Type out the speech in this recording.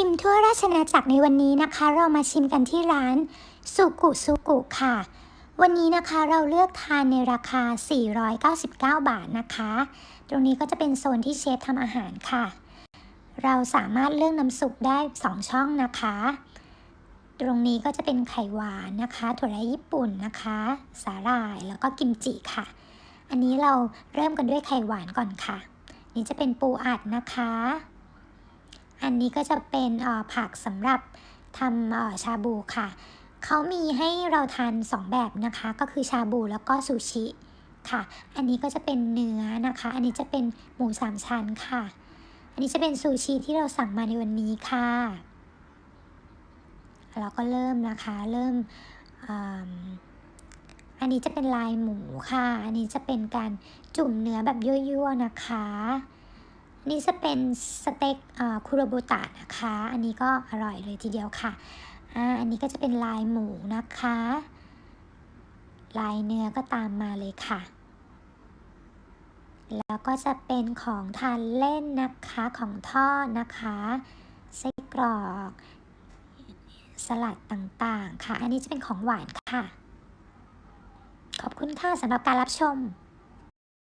ชิมทั่วราชอาจักรในวันนี้นะคะ เรามาชิมกันที่ร้านสุกุสุกุค่ะ วันนี้นะคะเราเลือกทานในราคา 499 บาทนะคะ ตรงนี้ก็จะเป็นโซนที่เชฟทำอาหารค่ะ เราสามารถเลือกน้ำซุปได้ 2 ช่องนะคะ ตรงนี้ก็จะเป็นไข่หวานนะคะ ถั่วไรญี่ปุ่นนะคะ สาหร่ายแล้วก็กิมจิค่ะ อันนี้เราเริ่มกันด้วยไข่หวานก่อนค่ะ นี่จะเป็นปูอัดนะคะ อันนี้ก็จะเป็นออผักสำหรับทำออชาบูค่ะ เขามีให้เราทาน 2 แบบนะคะ ก็คือชาบูแล้วก็ซูชิค่ะ อันนี้ก็จะเป็นเนื้อนะคะ อันนี้จะเป็นหมูสามชั้นค่ะ อันนี้จะเป็นซูชิที่เราสั่งมาในวันนี้ค่ะ เราก็เริ่มนะคะ เริ่มอ,อันนี้จะเป็นลายหมูค่ะ อันนี้จะเป็นการจุ่มเนื้อแบบยั่วๆนะคะ นี้จะเป็นสเต็กคุโรบุตะนะคะ อันนี้ก็อร่อยเลยทีเดียวค่ะอ่าอันนี้ก็จะเป็นลายหมูนะคะ ลายเนื้อก็ตามมาเลยค่ะ แล้วก็จะเป็นของทานเล่นนะคะของทอดนะคะไส้กรอกสลัดต่างๆ ค่ะ อันนี้จะเป็นของหวานค่ะ ขอบคุณค่ะสำหรับการรับชม